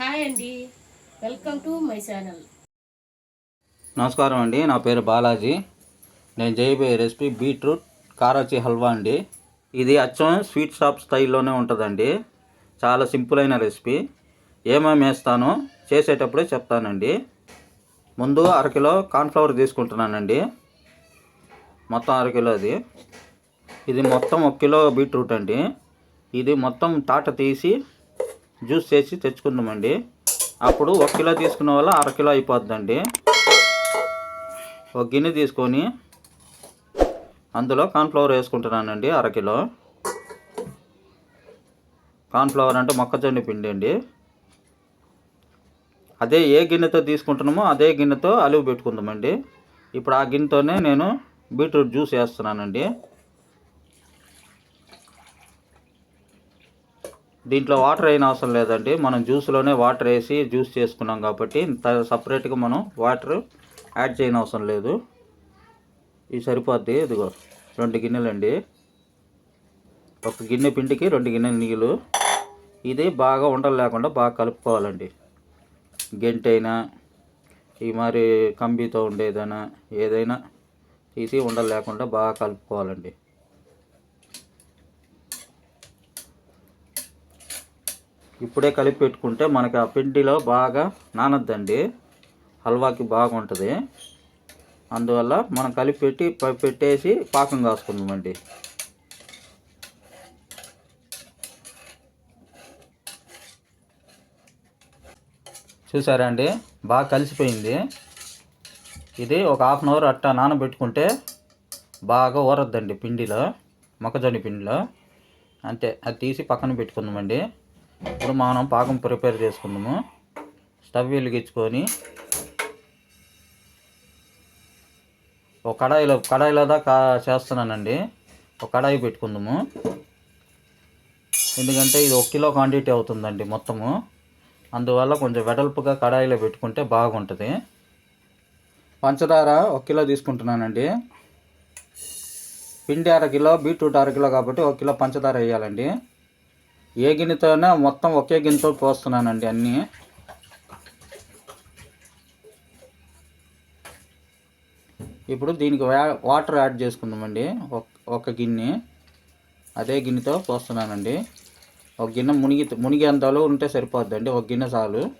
Hi అండి. Welcome to my channel. నమస్కారం అండి. నా పేరు బాలాజీ. నేను చేయబోయే రెసిపీ బీట్రూట్ కారాచి హల్వా అండి. ఇది అచ్చం స్వీట్ షాప్ స్టైల్లోనే ఉంటుందండి. చాలా సింపుల్ అయిన రెసిపీ. ఏమేమి వేస్తానో చేసేటప్పుడే చెప్తానండి. ముందు అరకిలో కార్న్ఫ్లవర్ తీసుకుంటున్నానండి. మొత్తం అరకిలో అది. ఇది మొత్తం ఒక కిలో బీట్రూట్ అండి. ఇది మొత్తం తాట తీసి జ్యూస్ చేసి తెచ్చుకుందామండి. అప్పుడు ఒక కిలో తీసుకున్న వల్ల అర కిలో అయిపోద్దండి. ఒక గిన్నె తీసుకొని అందులో కార్న్ఫ్లవర్ వేసుకుంటున్నానండి అరకిలో కార్న్ఫ్లవర్ అంటే మొక్కజొన్న పిండి అండి. అదే ఏ గిన్నెతో తీసుకుంటున్నామో అదే గిన్నెతో అలివి పెట్టుకుందామండి. ఇప్పుడు ఆ గిన్నెతోనే నేను బీట్రూట్ జ్యూస్ వేస్తున్నానండి. దీంట్లో వాటర్ అయిన అవసరం లేదండి. మనం జ్యూస్లోనే వాటర్ వేసి జ్యూస్ చేసుకున్నాం కాబట్టి సపరేట్గా మనం వాటర్ యాడ్ చేయని అవసరం లేదు. ఇది సరిపోద్ది. ఇదిగో రెండు గిన్నెలండి. ఒక గిన్నె పిండికి రెండు గిన్నెల నీళ్ళు. ఇది బాగా ఉండలు లేకుండా బాగా కలుపుకోవాలండి. గెంటైనా ఈ మరి కంబితో ఉండేదైనా ఏదైనా తీసి ఉండలు లేకుండా బాగా కలుపుకోవాలండి. ఇప్పుడే కలిపి పెట్టుకుంటే మనకి ఆ పిండిలో బాగా నానద్దండి. హల్వాకి బాగుంటుంది. అందువల్ల మనం కలిపి పెట్టి పెట్టేసి పాకం కాసుకుందామండి. చూసారా అండి? బాగా కలిసిపోయింది. ఇది ఒక హాఫ్ అన్ అవర్ అట్టా నానబెట్టుకుంటే బాగా ఊరద్దండి పిండిలో మొక్కజొన్న పిండిలో. అంతే అది తీసి పక్కన పెట్టుకుందామండి. ఇప్పుడు మనం పాకం ప్రిపేర్ చేసుకుందాము. స్టవ్ వెలిగించుకొని ఒక కడాయిలో కడాయిలో దాకా చేస్తున్నానండి. ఒక కడాయి పెట్టుకుందాము. ఎందుకంటే ఇది ఒక కిలో క్వాంటిటీ అవుతుందండి మొత్తము. అందువల్ల కొంచెం వెడల్పుగా కడాయిలో పెట్టుకుంటే బాగుంటుంది. పంచదార ఒక కిలో తీసుకుంటున్నానండి. పిండి అర కిలో బీట్రూట్ అర కిలో కాబట్టి ఒక కిలో పంచదార వేయాలండి. ఏ గిన్నెతోనే మొత్తం ఒకే గిన్నెతో పోస్తున్నానండి అన్నీ. ఇప్పుడు దీనికి వా- వాటర్ యాడ్ చేసుకుందామండి. ఒక- ఒక గిన్నె అదే గిన్నెతో పోస్తున్నానండి. ఒక గిన్నె మునిగి మునిగేంతలో ఉంటే సరిపోద్దండి. ఒక గిన్నె చాలు.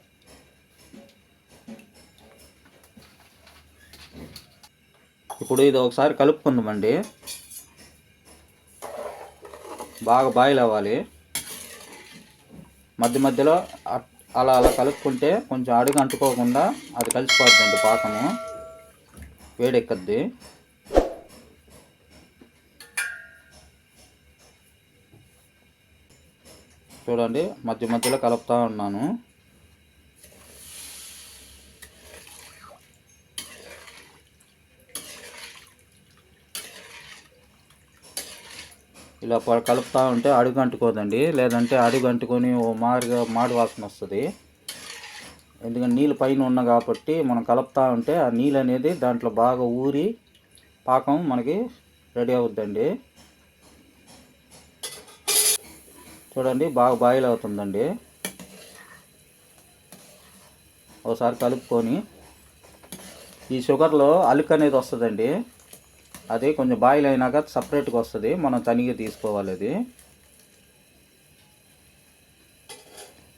ఇప్పుడు ఇది ఒకసారి కలుపుకుందామండి. బాగా బాయిల్ అవ్వాలి. మధ్య మధ్యలో అట్- అలా అలా కలుపుకుంటే కొంచెం అడుగు అంటుకోకుండా అది కలిసిపోద్దండి పాకము. వేడెక్కద్ది. చూడండి మధ్య మధ్యలో కలుపుతూ ఉన్నాను. ఇలా కలుపుతూ ఉంటే అడుగు అంటుకోదండి. లేదంటే అడుగు అంటుకొని ఓ మారుగా మాడి వాసన వస్తుంది. ఎందుకంటే నీళ్ళు పైన ఉన్న కాబట్టి మనం కలుపుతూ ఉంటే ఆ నీళ్ళు అనేది దాంట్లో బాగా ఊరి పాకం మనకి రెడీ అవుద్దండి. చూడండి బాగా బాయిల్ అవుతుందండి. ఒకసారి కలుపుకొని ఈ షుగర్లో అలుకు అనేది వస్తుందండి. అది కొంచెం బాయిల్ అయినాక సపరేట్గా వస్తుంది. మనం తనిగి తీసుకోవాలి అది.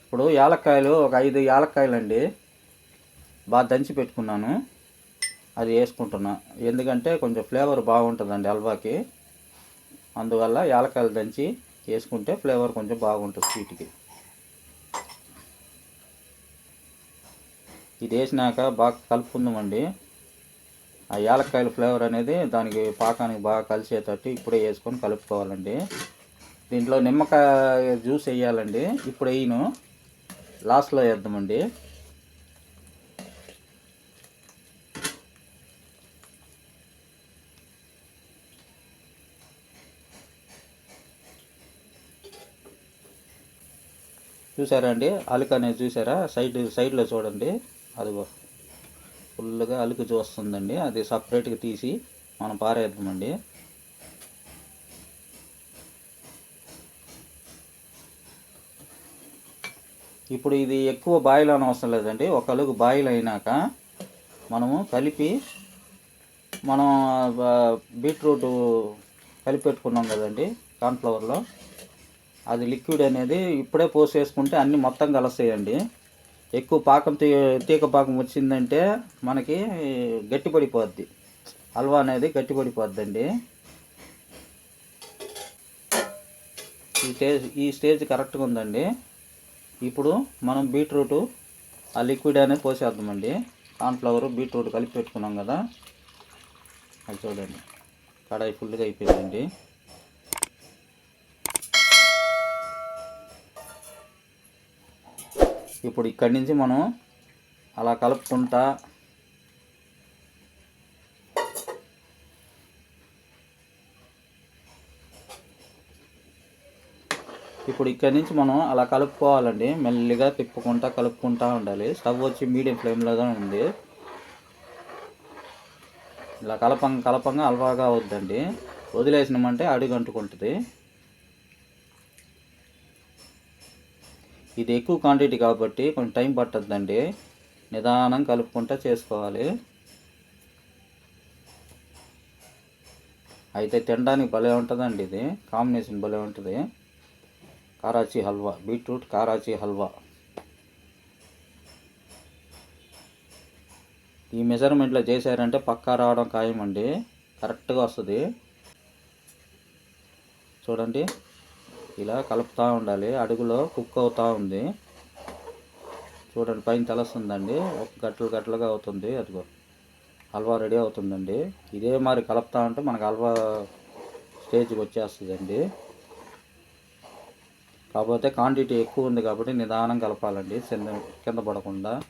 ఇప్పుడు యాలక్కాయలు ఒక ఐదు యాలక్కాయలు అండి బాగా దంచి పెట్టుకున్నాను. అది వేసుకుంటున్నా. ఎందుకంటే కొంచెం ఫ్లేవర్ బాగుంటుందండి హల్వాకి. అందువల్ల యాలక్కాయలు దంచి వేసుకుంటే ఫ్లేవర్ కొంచెం బాగుంటుంది స్వీట్కి. ఇది వేసినాక బాగా కలుపుకుందామండి. ఆ యాలక్కాయల ఫ్లేవర్ అనేది దానికి పాకానికి బాగా కలిసేటట్టు ఇప్పుడే వేసుకొని కలుపుకోవాలండి. దీంట్లో నిమ్మకాయ జ్యూస్ వేయాలండి. ఇప్పుడు వేయను. లాస్ట్లో వేద్దామండి. చూసారా అండి? అలుకు అనేది చూసారా సైడ్ సైడ్లో చూడండి. అదిగో. ఫుల్గా అలుకు చూస్తుందండి. అది సపరేట్గా తీసి మనం పారేద్దామండి. ఇప్పుడు ఇది ఎక్కువ బాయిల్ అనవసరం అవసరం లేదండి. ఒక అలుగు బాయిల్ అయినాక మనము కలిపి మనం బీట్రూట్ కలిపి పెట్టుకున్నాం కదండి కార్న్ఫ్లవర్లో. అది లిక్విడ్ అనేది ఇప్పుడే పోసేసుకుంటే అన్నీ మొత్తం కలిసేయండి. ఎక్కువ పాకం తీ తీగ పాకం వచ్చిందంటే మనకి గట్టిపడిపోద్ది. హల్వా అనేది గట్టిపడిపోద్దండి. ఈ స్టేజ్ ఈ స్టేజ్ కరెక్ట్గా ఉందండి. ఇప్పుడు మనం బీట్రూట్ ఆ లిక్విడ్ అనేది పోసేద్దామండి. కార్న్ఫ్లవర్ బీట్రూట్ కలిపి పెట్టుకున్నాం కదా. అది చూడండి. కడాయి ఫుల్గా అయిపోయిందండి. ఇప్పుడు ఇక్కడి నుంచి మనం అలా కలుపుకుంటా. ఇప్పుడు ఇక్కడి నుంచి మనం అలా కలుపుకోవాలండి. మెల్లిగా తిప్పుకుంటా కలుపుకుంటా ఉండాలి. స్టవ్ వచ్చి మీడియం ఫ్లేమ్లోనే ఉంది. ఇలా కలపంగా కలపంగా అలవాగా అవుద్దండి. వదిలేసినామంటే అడుగు అంటుకుంటుంది ఇది ఎక్కువ క్వాంటిటీ కాబట్టి కొంచెం టైం పట్టద్దండి. నిదానం కలుపుకుంటా చేసుకోవాలి. అయితే తినడానికి భలే ఉంటుందండి ఇది. కాంబినేషన్ భలే ఉంటుంది. కారాచీ హల్వా బీట్రూట్ కారాచీ హల్వా. ఈ మెజర్మెంట్లో చేశారంటే పక్కా రావడం ఖాయం అండి కరెక్ట్గా వస్తుంది. చూడండి. ఇలా కలుపుతూ ఉండాలి. అడుగులో కుక్ అవుతూ ఉంది. చూడండి పైన తెలుస్తుందండి. ఒక గట్టలు గట్టలుగా అవుతుంది. అదిగో హల్వా రెడీ అవుతుందండి. ఇదే మరి కలుపుతా ఉంటే మనకు హల్వా స్టేజ్కి వచ్చేస్తుందండి. కాకపోతే క్వాంటిటీ ఎక్కువ ఉంది కాబట్టి నిదానం కలపాలండి. కింద కింద పడకుండా.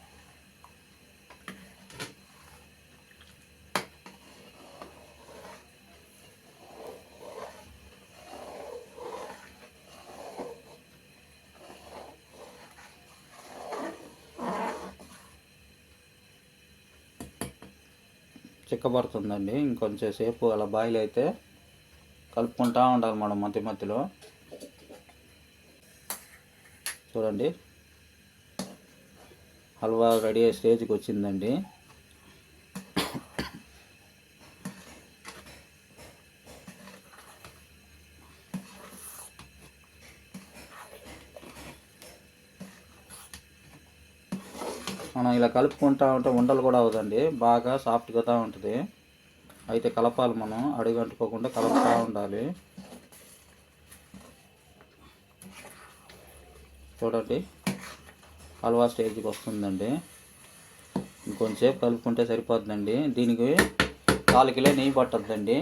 చిక్కబడుతుందండి. ఇంకొంచెం సేపు అలా బాయిల్ అయితే కలుపుకుంటా ఉండాలి మనం మధ్య మధ్యలో. చూడండి. హల్వా రెడీ అయ్యే స్టేజ్కి వచ్చిందండి మనం ఇలా కలుపుకుంటా ఉంటే ఉండలు కూడా అవుదండి బాగా సాఫ్ట్గా ఉంటుంది. అయితే కలపాలి మనం. అడుగు అంటుకోకుండా కలుపుతూ ఉండాలి. చూడండి. హల్వా స్టేజ్కి వస్తుందండి. ఇంకొంచెంసేపు కలుపుకుంటే సరిపోతుందండి. దీనికి కాలు కిలో నెయ్యి పట్టద్దండి.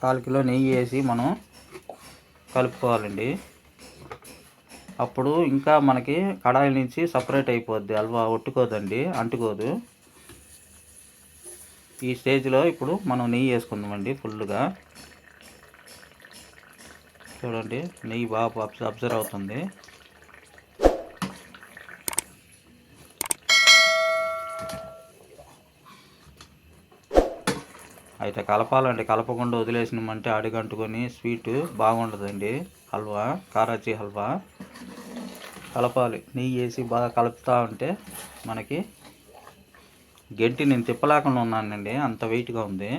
కాలు కిలో నెయ్యి వేసి మనం కలుపుకోవాలండి. అప్పుడు ఇంకా మనకి కడాయి నుంచి సపరేట్ అయిపోద్ది హల్వా ఒట్టుకోదండి అంటుకోదు. ఈ స్టేజ్లో ఇప్పుడు మనం నెయ్యి వేసుకుందామండి ఫుల్గా. చూడండి నెయ్యి బాగా అబ్జర్వ్ అవుతుంది. అయితే కలపాలండి కలపకుండా వదిలేసినామంటే అడుగంటుకొని స్వీట్ బాగుండదండి. హల్వా కారాచీ హల్వా. కలపాలి. నెయ్యి వేసి బాగా కలుపుతూ ఉంటే మనకి గెంటి నేను తిప్పలేకుండా ఉన్నానండి. అంత వెయిట్గా ఉంది.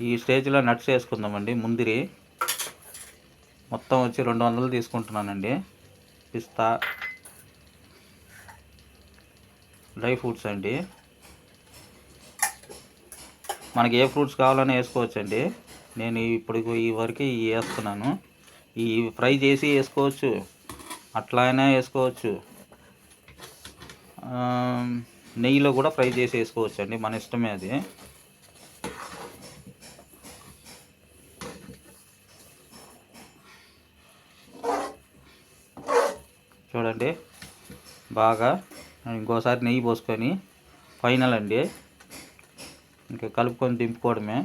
ఈ స్టేజ్లో నట్స్ వేసుకుందామండి. ముందిరి మొత్తం వచ్చి రెండు వందలు తీసుకుంటున్నానండి. పిస్తా డ్రై ఫ్రూట్స్ అండి. మనకి ఏ ఫ్రూట్స్ కావాలని వేసుకోవచ్చండి. నేను ఇప్పుడు ఈ వరకు ఇవి వేస్తున్నాను. ఈ ఫ్రై చేసి వేసుకోవచ్చు. అట్లా అయినా వేసుకోవచ్చు నెయ్యిలో కూడా ఫ్రై చేసి వేసుకోవచ్చు అండి మన ఇష్టమే అది. చూడండి. బాగా ఇంకోసారి నెయ్యి పోసుకొని ఫైనల్ అండి. ఇంకా కలుపుకొని దింపుకోవడమే.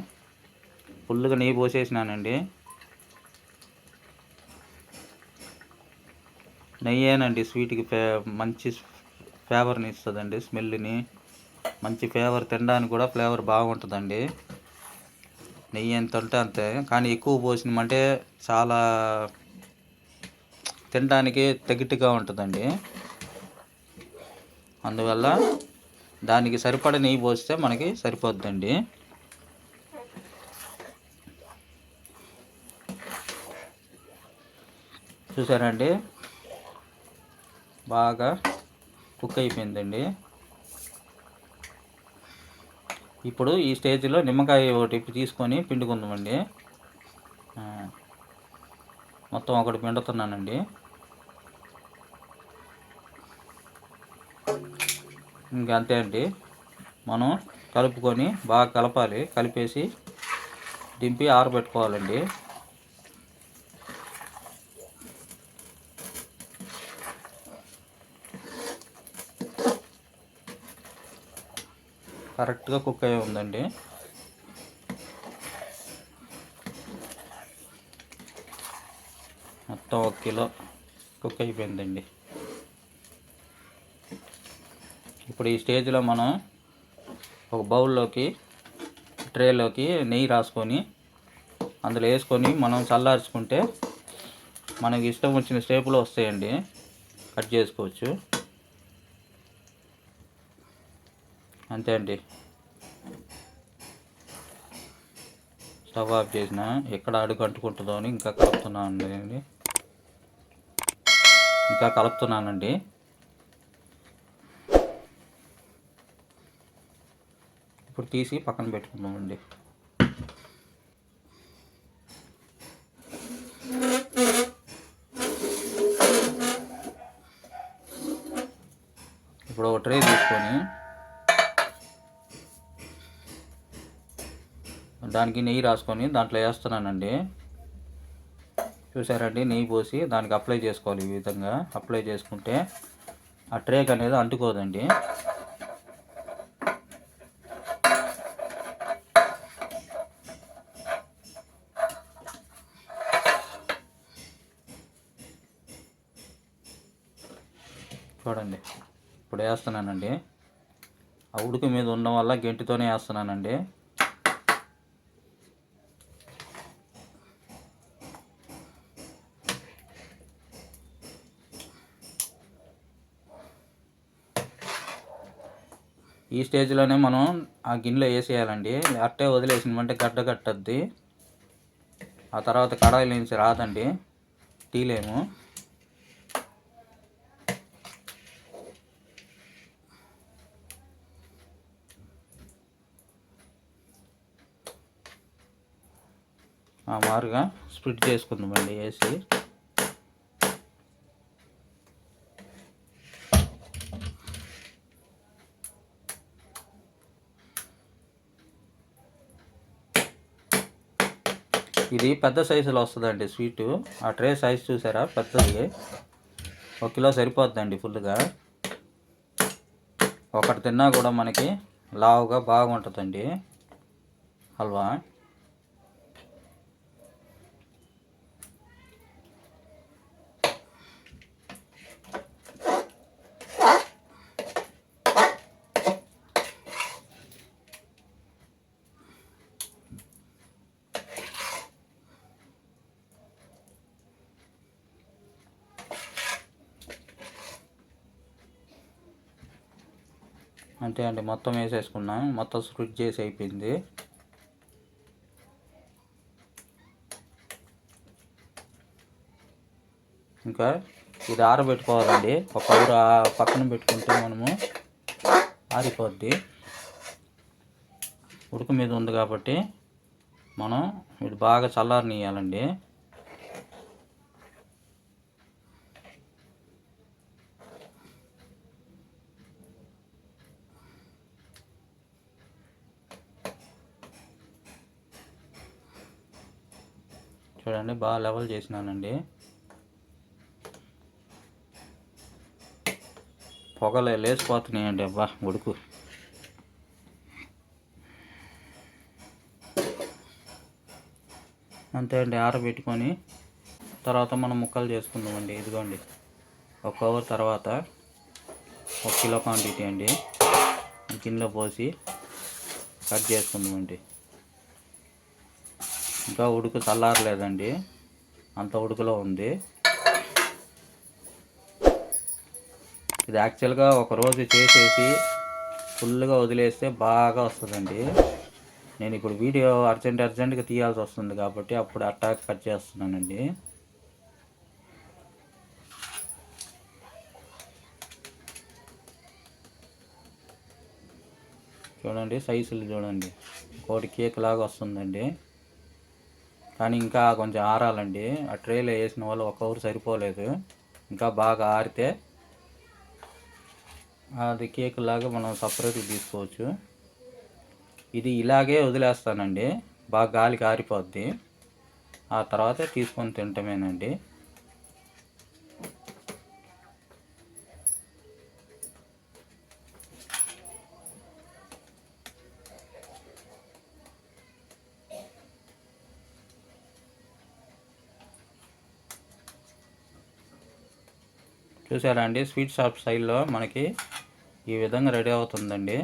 ఫుల్గా నెయ్యి పోసేసినానండి. నెయ్యేనండి స్వీట్కి ఫే మంచి ఫ్లేవర్ని ఇస్తుందండి స్మెల్ని. మంచి ఫ్లేవర్ తినడానికి కూడా ఫ్లేవర్ బాగుంటుందండి. నెయ్యి ఎంత ఉంటే అంతే. కానీ ఎక్కువ పోసినామంటే చాలా తినడానికి తగ్గట్టుగా ఉంటుందండి. అందువల్ల దానికి సరిపడ నెయ్యి పోస్తే మనకి సరిపోద్దండి. చూసారండి? బాగా కుక్ అయిపోయిందండి. ఇప్పుడు ఈ స్టేజ్లో నిమ్మకాయ ఒకటి తీసుకొని పిండుకుందామండి. మొత్తం ఒకటి పిండుతున్నానండి. ఇంకా అంతే అండి. మనం కలుపుకొని బాగా కలపాలి. కలిపేసి దింపి ఆరబెట్టుకోవాలండి. కరెక్ట్గా కుక్ అయి ఉందండి. మొత్తం ఒక కిలో కుక్ అయిపోయిందండి. ఇప్పుడు ఈ స్టేజ్లో మనం ఒక బౌల్లోకి ట్రేలోకి నెయ్యి రాసుకొని అందులో వేసుకొని మనం చల్లార్చుకుంటే మనకి ఇష్టం వచ్చిన స్టేపులు వస్తాయండి. కట్ చేసుకోవచ్చు. అంతే అండి. స్టవ్ ఆఫ్ చేసిన ఎక్కడ అడుగు అంటుకుంటుందో అని ఇంకా కలుపుతున్నాను అండి ఇంకా కలుపుతున్నానండి. తీసి పక్కన పెట్టుకుందామండి. ఇప్పుడు ఒక ట్రే తీసుకొని దానికి నెయ్యి రాసుకొని దాంట్లో వేస్తున్నానండి. చూసారండి నెయ్యి పోసి దానికి అప్లై చేసుకోవాలి ఈ విధంగా. అప్లై చేసుకుంటే ఆ ట్రేక్ అనేది అంటుకోదండి చూడండి ఇప్పుడు వేస్తున్నానండి. ఆ ఉడుకు మీద ఉండడం వల్ల గెంటితోనే వేస్తున్నానండి. ఈ స్టేజ్లోనే మనం ఆ గిన్నెలో వేసేయాలండి. అట్టే వదిలేసినమంటే గడ్డ కట్టద్ది. ఆ తర్వాత కడాయిలు నుంచి రాదండి. టీలేము మారుగా స్ప్లిట్ చేసుకుందామండి వేసి ఇది పెద్ద సైజులో వస్తుందండి స్వీటు. ఆ ట్రే సైజ్ చూసారా? పెద్దది. ఒక కిలో సరిపోద్దండి ఫుల్గా. ఒకటి తిన్నా కూడా మనకి లావుగా బాగుంటుందండి. హల్వా. అంతే అండి మొత్తం వేసేసుకున్నాం మొత్తం స్ప్లిట్ చేసి అయిపోయింది. ఇంకా ఇది ఆరబెట్టుకోవాలండి. ఒక ఊరు పక్కన పెట్టుకుంటే మనము ఆరిపోద్ది. ఉడుకు మీద ఉంది కాబట్టి మనం ఇది బాగా చల్లారనియాలండి చూడండి బాగా లెవెల్ చేసినానండి. పొగలే లేచిపోతున్నాయండి అబ్బా ఉడుకు అంతే అండి ఆరబెట్టుకొని తర్వాత మనం ముక్కలు చేసుకుందామండి. ఇదిగోండి ఒక అవర్ తర్వాత ఒక కిలో క్వాంటిటీ అండి. గిన్నెలో పోసి కట్ చేసుకుందామండి. ఇంకా ఉడుకు చల్లారలేదండి. అంత ఉడుకులో ఉంది. ఇది యాక్చువల్గా ఒకరోజు చేసేసి ఫుల్గా వదిలేస్తే బాగా వస్తుందండి. నేను ఇప్పుడు వీడియో అర్జెంట్ అర్జెంట్గా తీయాల్సి వస్తుంది కాబట్టి అప్పుడు అట్టాక్ కట్ చేస్తున్నానండి. చూడండి సైజులు చూడండి. కోటి కేక్ లాగా వస్తుందండి. కానీ ఇంకా కొంచెం ఆరాలండి. ఆ ట్రేలో వేసిన వాళ్ళు ఒక ఊరు సరిపోలేదు. ఇంకా బాగా ఆరితే అది కేక్ లాగా మనం సపరేట్గా తీసుకోవచ్చు. ఇది ఇలాగే వదిలేస్తానండి. బాగా గాలికి ఆరిపోద్ది ఆ తర్వాత తీసుకొని తింటమేనండి. చూసారా అండి? స్వీట్ షాప్ స్టైల్లో మనకి ఈ విధంగా రెడీ అవుతుందండి.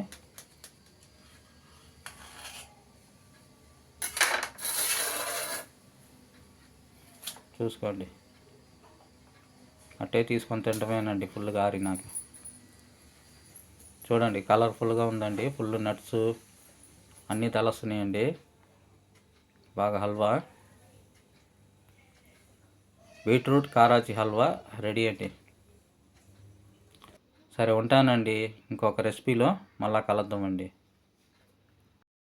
చూసుకోండి. అట్టే తీసుకొని తింటమేనండి ఫుల్ గారి నాకు. చూడండి కలర్ఫుల్గా ఉందండి. ఫుల్ నట్స్ అన్నీ తలస్తున్నాయండి. బాగా హల్వా. బీట్రూట్ కారాచి హల్వా రెడీ అండి. సరే ఉంటానండి ఇంకొక రెసిపీలో మళ్ళా కలుద్దామండి.